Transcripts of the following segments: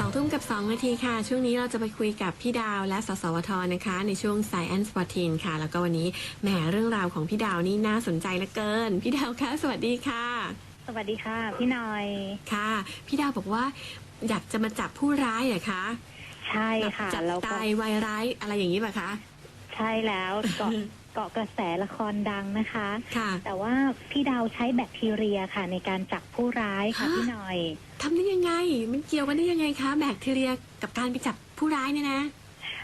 2 นาทีค่ะ ช่วงนี้เราจะไปคุยกับพี่ดาวและสสวทนะคะ ในช่วง Science 14ค่ะ แล้วก็วันนี้แหมเรื่องราวของพี่ดาวนี่น่าสนใจเหลือเกิน พี่ดาวคะสวัสดีค่ะ สวัสดีค่ะ พี่หน่อยค่ะ พี่ดาวบอกว่า อยากจะมาจับผู้ร้ายเหรอคะใช่ค่ะจับแล้วก็ตายวายร้ายอะไรอย่างนี้ป่ะคะ ใช่แล้วเกาะเกาะกระแสละครดังนะคะ ค่ะ แต่ว่าพี่ดาวใช้แบคทีเรียค่ะ ในการจับผู้ร้ายค่ะฮะพี่หน่อย ทำได้ยังไง มันเกี่ยวกันได้ยังไงคะ แบคทีเรียกับการไปจับผู้ร้ายเนี่ยนะ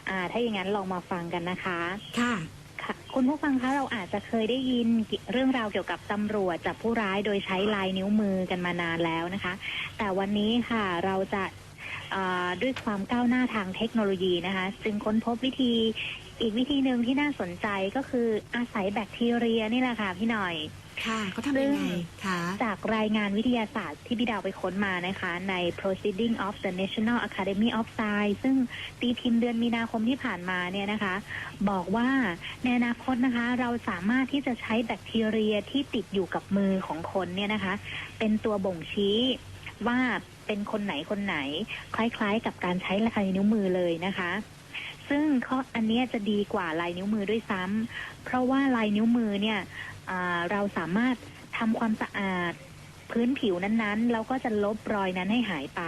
อ่า ถ้าอย่างนั้นลองมาฟังกันนะคะ ค่ะ ค่ะ คุณผู้ฟังคะเราอาจจะเคยได้ยินเรื่องราวเกี่ยวกับตำรวจจับผู้ร้ายโดยใช้ลายนิ้วมือกันมานานแล้วนะคะ แต่วันนี้ค่ะเราจะอ่าด้วยความก้าวหน้าทางเทคโนโลยีนะคะ จึงค้นพบวิธีอีกวิธีหนึ่งที่น่าสนใจก็คืออาศัยแบคทีเรียนี่แหละค่ะพี่หน่อย ค่ะเขาทำยังไงคะจากรายงานวิทยาศาสตร์ที่พี่ดาวไปค้นมานะคะ ใน Proceeding of the National Academy of Science ซึ่งตีพิมพ์เดือนมีนาคมที่ผ่านมาเนี่ยนะคะ บอกว่าในอนาคตนะคะ เราสามารถที่จะใช้แบคทีเรียที่ติดอยู่กับมือของคนเนี่ยนะคะ เป็นตัวบ่งชี้ว่าเป็นคนไหนคนไหน คล้ายๆ กับการใช้ลายนิ้วมือเลยนะคะ ซึ่งข้ออันนี้จะดีกว่าลายนิ้วมือด้วยซ้ำเพราะว่าลายนิ้วมือเนี่ยเราสามารถทำความสะอาดพื้นผิวนั้นๆแล้วก็จะลบรอยนั้นให้หายไป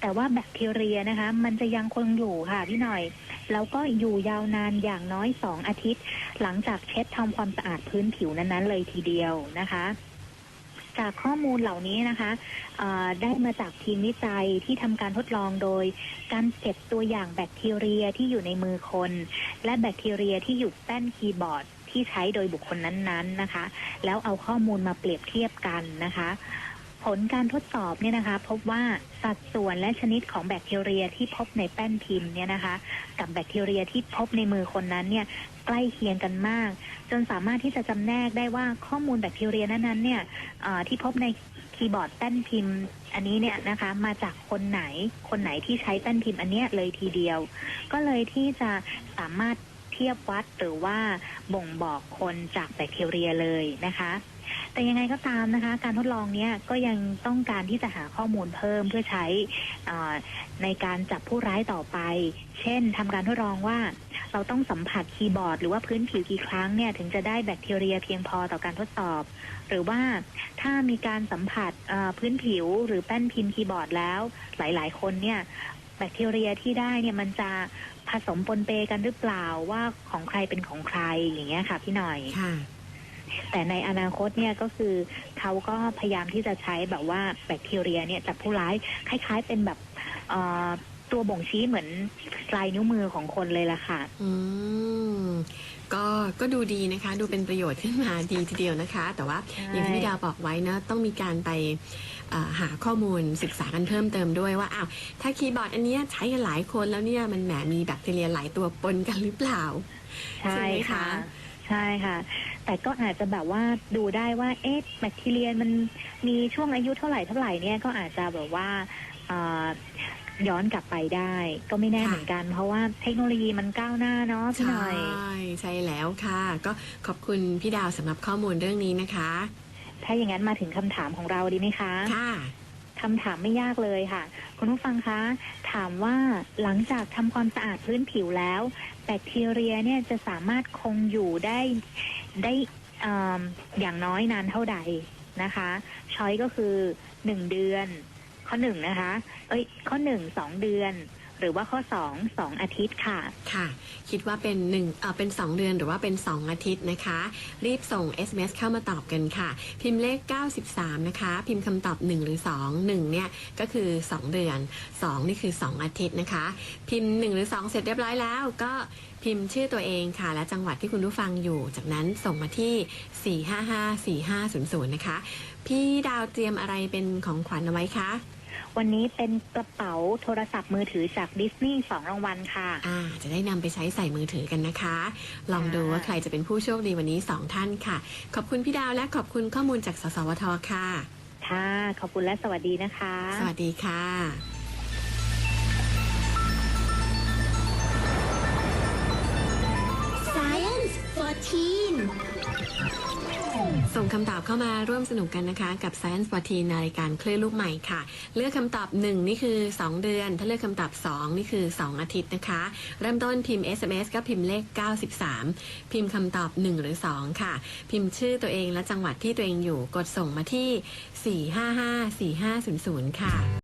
แต่ว่าแบคทีเรียนะคะ มันจะยังคงอยู่ค่ะพี่หน่อย แล้วก็อยู่ยาวนานอย่างน้อยสองอาทิตย์ หลังจากเช็ดทำความสะอาดพื้นผิวนั้นๆ เลยทีเดียวนะคะ จากข้อมูลเหล่านี้นะคะได้มาจากทีมวิจัยที่ทำการทดลองโดย การเก็บตัวอย่างแบคทีเรียที่อยู่ในมือคน และแบคทีเรียที่อยู่แป้นคีย์บอร์ดที่ใช้โดยบุคคลนั้นๆนะคะ แล้วเอาข้อมูลมาเปรียบเทียบกันนะคะ ผลการทดสอบเนี่ยนะคะพบว่าสัดส่วนและชนิดของแบคทีเรียที่พบในแป้นพิมพ์เนี่ยนะคะ กับแบคทีเรียที่พบในมือคนนั้นเนี่ยใกล้เคียงกันมาก จนสามารถที่จะจำแนกได้ว่าข้อมูลแบคทีเรียนั้นๆเนี่ยที่พบในคีย์บอร์ดแป้นพิมพ์อันนี้เนี่ยนะคะมาจากคนไหนคนไหนที่ใช้แป้นพิมพ์อันเนี้ยเลยทีเดียว ก็เลยที่จะสามารถ เทียบวัดหรือว่าบ่งบอกคนจากแบคทีเรียเลยนะคะแต่ยังไงก็ตามนะคะ การทดลองเนี้ยก็ยังต้องการที่จะหาข้อมูลเพิ่มเพื่อใช้ในการจับผู้ร้ายต่อไป เช่นทำการทดลองว่า เราต้องสัมผัสคีย์บอร์ด หรือว่าพื้นผิวกี่ครั้งเนี่ยถึงจะได้แบคทีเรียเพียงพอต่อการทดสอบ หรือว่าถ้ามีการสัมผัสพื้นผิวหรือแป้นพิมพ์คีย์บอร์ดแล้ว หลาย ๆ คนเนี่ย บคทีเรียที่ได้เนี่ยมันจะผสมปนเปกันหรือเปล่าว่าของใครเป็นของใครอย่างเงี้ยค่ะ พี่หน่อยค่ะแต่ในอนาคตเนี่ยก็คือเขาก็พยายามที่จะใช้แบบว่าแบคทีเรียเนี่ยจับผู้ร้ายคล้าย ๆ เป็นแบบเอ่อ ตัวบ่งชี้เหมือนลายนิ้วมือของคนเลยล่ะค่ะ อืมก็ก็ดูดีนะคะ ดูเป็นประโยชน์ขึ้นมาดีทีเดียวนะคะ แต่ว่าใช่ อย่างที่พี่ดาวบอกไว้นะต้องมีการไปอ่าหาข้อมูลศึกษากันเพิ่มเติมด้วยว่าอ้าวถ้าคีย์บอร์ดอันเนี้ยใช้กันหลายคนแล้วเนี่ยมันแหมมีแบคทีเรียหลายตัวปนกันหรือเปล่า ใช่ใช่ไหมค่ะคะ ใช่ค่ะ แต่ก็อาจจะแบบว่าดูได้ว่าเอ๊ะแบคทีเรียมันมีช่วงอายุเท่าไหร่เท่าไหร่เนี่ยก็อาจจะแบบว่าเอ่อ ย้อนกลับไปได้ ก็ไม่แน่ค่ะเหมือนกัน เพราะว่าเทคโนโลยีมันก้าวหน้าเนาะพี่ใชหน่อย่ใช่แล้วค่ะ ก็ขอบคุณพี่ดาวสำหรับข้อมูลเรื่องนี้นะคะ ถ้าอย่างนั้นมาถึงคำถามของเราดีไหมคะค่ะคำถามไม่ยากเลยค่ะ คุณผู้ฟังคะ ถามว่าหลังจากทำความสะอาดพื้นผิวแล้ว แบคทีเรียเนี่ยจะสามารถคงอยู่ได้ได้เอมอย่างน้อยนานเท่าใดนะคะช้อยก็คือหนึ่งเดือน ข้อหนึ่งนะคะ เอ้ย ข้อหนึ่งสองเดือน หรือว่าข้อสองสองอาทิตย์ค่ะ ค่ะ คิดว่าเป็นหนึ่งเออเป็น 2 เดือนหรือว่าเป็น 2 อาทิตย์นะคะ รีบส่ง SMS เข้ามาตอบกันค่ะ พิมพ์เลข 93 นะคะ พิมพ์คำตอบ 1 หรือ 2 1 เนี่ย ก็คือ 2 เดือน 2 นี่คือ 2 อาทิตย์นะคะ พิมพ์ 1 หรือ 2 เสร็จเรียบร้อยแล้วก็พิมพ์ชื่อตัวเองค่ะ และจังหวัดที่คุณผู้ฟังอยู่ จากนั้นส่งมาที่ 4554500 นะคะ พี่ดาวเตรียมอะไรเป็นของขวัญเอาไว้คะ วันนี้เป็นกระเป๋าโทรศัพท์มือถือจากดิสนีย์สองรางวัลค่ะ อ่าจะได้นำไปใช้ใส่มือถือกันนะคะ ลองดูว่าใครจะเป็นผู้โชคดีวันนี้2ท่านค่ะ ขอบคุณพี่ดาวและขอบคุณข้อมูลจากสสวทค่ะ ค่ะ ขอบคุณและสวัสดีนะคะ สวัสดีค่ะ Science for Teen ส่งคำตอบเข้ามาร่วมสนุกกันนะคะ กับ Science ปทีในรายการคลื่นลูกใหม่ค่ะ เลือกคำตอบ 1 นี่คือ 2 เดือน ถ้าเลือกคำตอบ 2 นี่คือ 2 อาทิตย์นะคะ เริ่มต้นพิมพ์ SMS ก็พิมพ์เลข 93 พิมพ์คำตอบ 1 หรือ 2 ค่ะ พิมพ์ชื่อตัวเองและจังหวัดที่ตัวเองอยู่กดส่งมาที่ 4554500 ค่ะ